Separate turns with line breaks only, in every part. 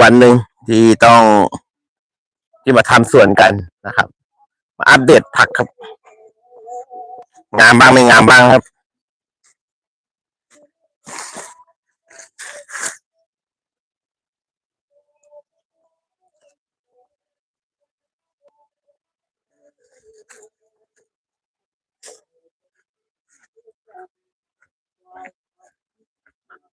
วันหนึ่งที่ต้องที่มาทำสวนกันนะครับ มาอัปเดตผักครับ งามบ้างไม่งามบ้างครับ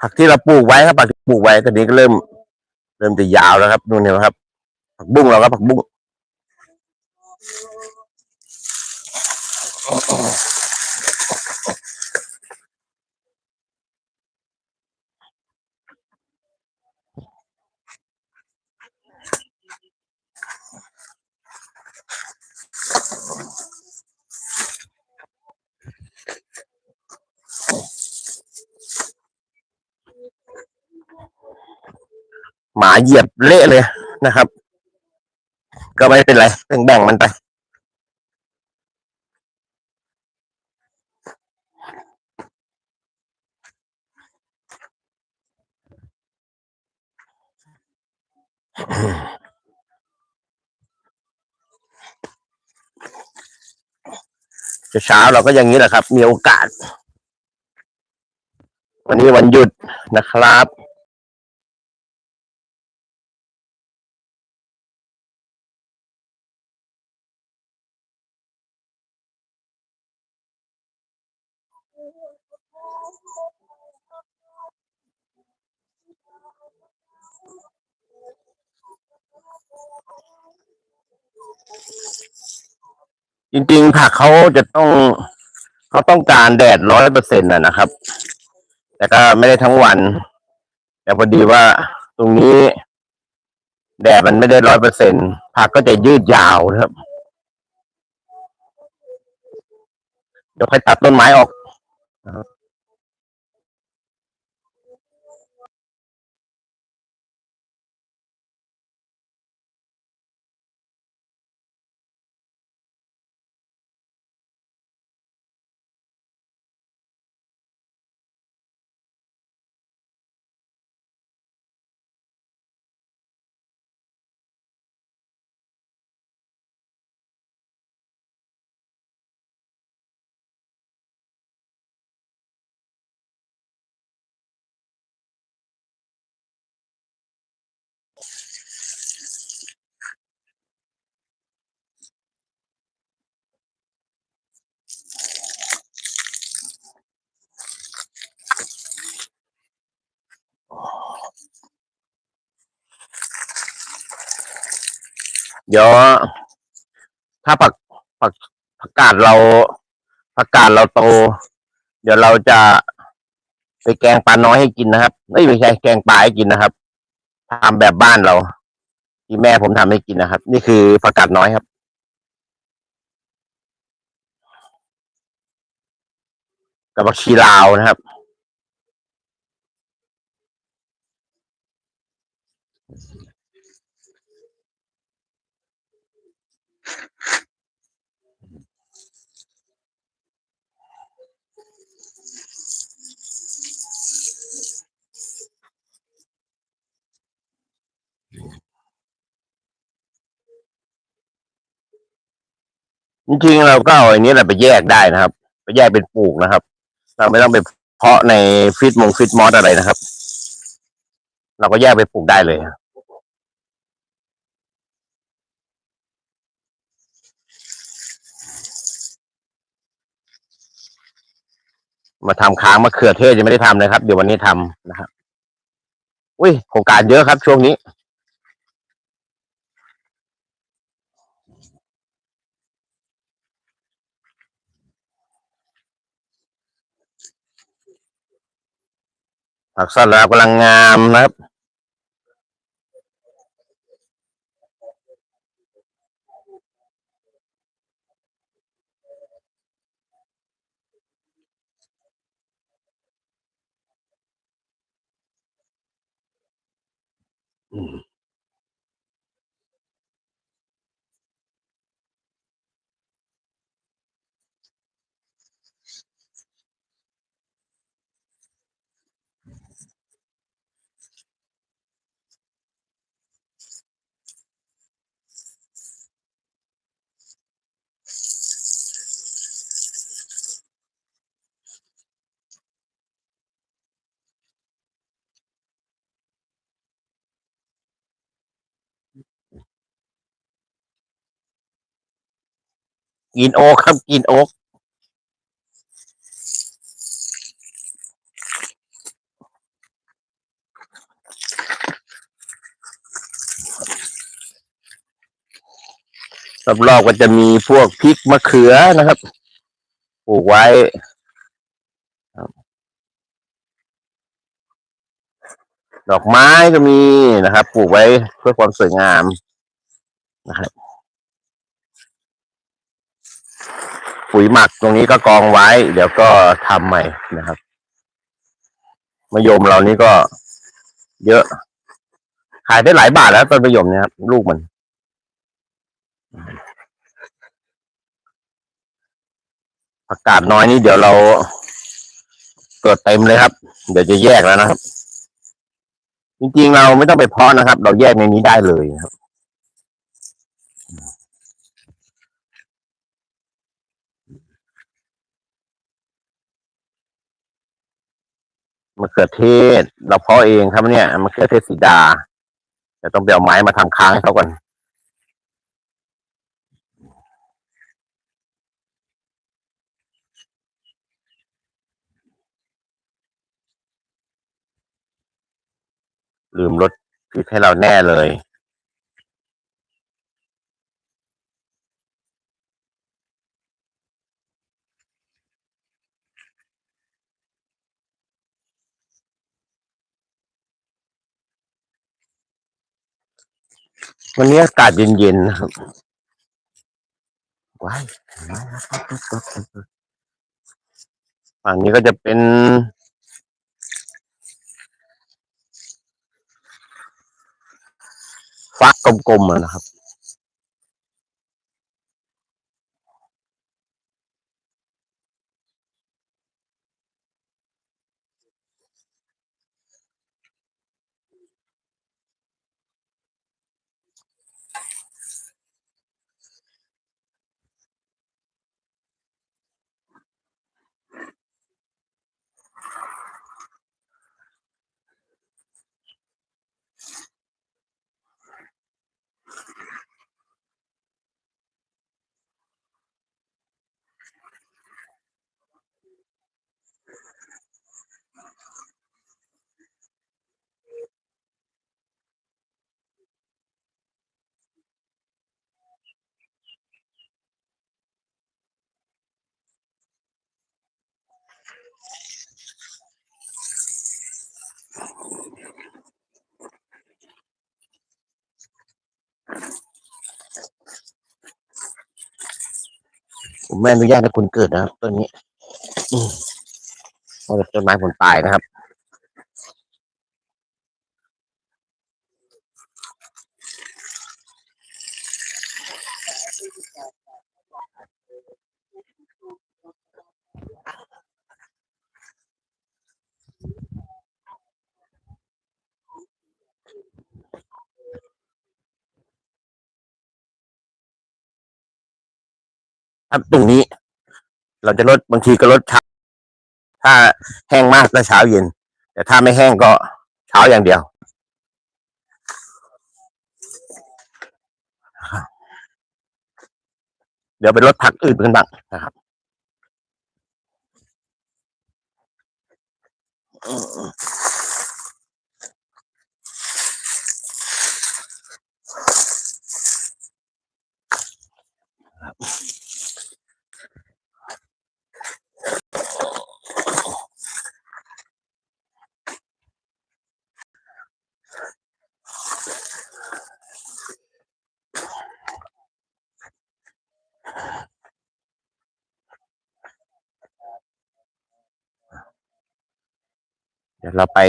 ผักที่เราปลูกไว้ครับผักที่ปลูกไว้ตอนนี้ก็เริ่ม เริ่มจะยาวแล้วครับนู่นเห็นไหมครับ ผักบุ้งเราครับผักบุ้ง หมาเหยียบเละเลยนะครับ ก็ไม่เป็นไรแบ่งมันไปเช้าเราก็อย่างนี้แหละครับ มีโอกาส วันนี้วันหยุดนะครับ จริงๆผักเขาจะต้องเขาต้องการแดดร้อยเปอร์เซ็นต์นะครับ แต่ก็ไม่ได้ทั้งวัน แต่พอดีว่าตรงนี้ แดดมันไม่ได้ร้อยเปอร์เซ็นต์ผักก็จะยืดยาวนะครับเดี๋ยวค่อยตัดต้นไม้ออก Uh, เดี๋ยว ถ้าผักผักผักกาดเราผักกาดเราโต เดี๋ยวเราจะไปแกงปลาน้อยให้กินนะครับไม่ไม่ใช่แกงปลาให้กินนะครับทำแบบบ้านเรา ที่แม่ผมทำให้กินนะครับ นี่คือผักกาดน้อยครับกับผักชีลาวนะครับ จริงๆเราก็เอาอันนี้แหละไปแยกได้นะครับ ไปแยกเป็นปลูกนะครับ เราไม่ต้องไปเพาะในฟิตมงฟิตมอสอะไรนะครับ เราก็แยกไปปลูกได้เลยมาทำค้างมะเขือเทศยังไม่ได้ทำเลยครับ เดี๋ยววันนี้ทำนะครับ อุ้ยโครงการเยอะครับช่วงนี้ ผักสลัดกำลังงามนะครับอืม กินโอ๊กครับกินโอ๊กรอบๆก็จะมีพวกพริกมะเขือนะครับปลูกไว้ดอกไม้ก็มีนะครับ ปลูกไว้เพื่อความสวยงามนะครับ ปุ๋ยหมักตรงนี้ก็กองไว้ เดี๋ยวก็ทำใหม่นะครับมะยมเรานี่ก็เยอะ ขายได้หลายบาทแล้วต้นมะยมเนี่ยครับลูกมันผักาดน้อยนี่เดี๋ยวเราเกิดเต็มเลยครับ เดี๋ยวจะแยกแล้วนะครับ จริงๆเราไม่ต้องไปเพาะนะครับ เราแยกในนี้ได้เลยครับ มะเขือเทศ เราเพาะเองครับเนี่ยมะเขือเทศสีดาจะต้องไปเอาไม้มาทำค้างให้เขาก่อนลืมรถพริกให้เราแน่เลย วันนี้อากาศเย็นๆนะครับ ว้ายว้ฝั่งนี้ก็จะเป็น ฟักกลมๆนะครับ ผมไม่อนุญาตให้คุณเกิดนะครับต้นนี้อืมเพราะต้นไม้ผลตายนะครับ ครับตรงนี้ เราจะลดบางทีก็ลดเช้าถ้าแห้งมากก็เช้าเย็น แต่ถ้าไม่แห้งก็เช้าอย่างเดียว เดี๋ยวไปลดผักอื่นกันบ้างนะครับ เดี๋ยวเราไป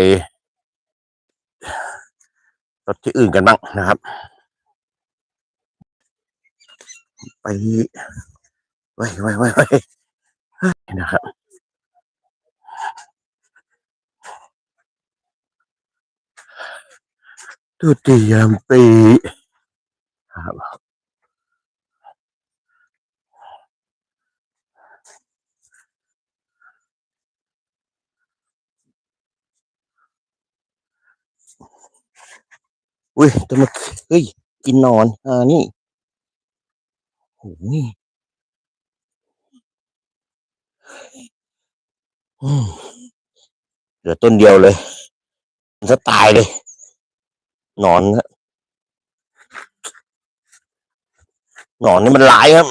รถที่อื่นกันบ้างนะครับ ไปไว้ไว้ไว้ไว้นะครับตุติยามปีครับ อุ้ยตัวมันเฮ้ย กินนอน อ่า นี่โห่ี่เหลือต้นเดียวเลยมันจะตายเลย นอนนะนอนนี่มันร้ายครับ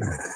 Thank you.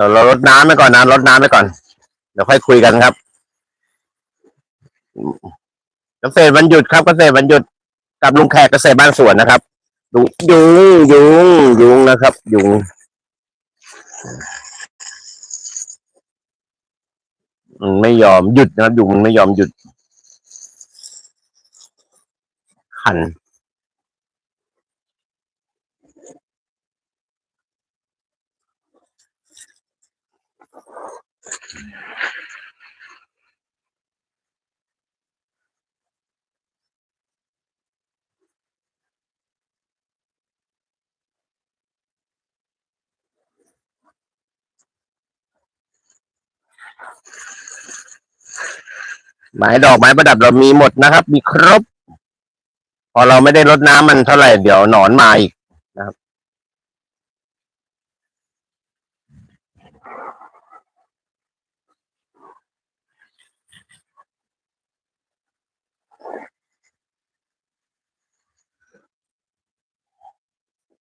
ดี๋ยวเราลดน้ำไปก่อนนะลดน้ำไปก่อน เดี๋ยวค่อยคุยกันครับ เกษตรวันหยุดครับ เกษตรวันหยุด กับลุงแขกเกษตรบ้านสวนนะครับยุงยุงยุงยุงนะครับ ยุงมันไม่ยอมหยุดนะครับยุงมันไม่ยอมหยุด ขัน ไม้ดอกไม้ประดับเรามีหมดนะครับ มีครบ พอเราไม่ได้รดน้ำมันเท่าไหร่ เดี๋ยวหนอนมาอีก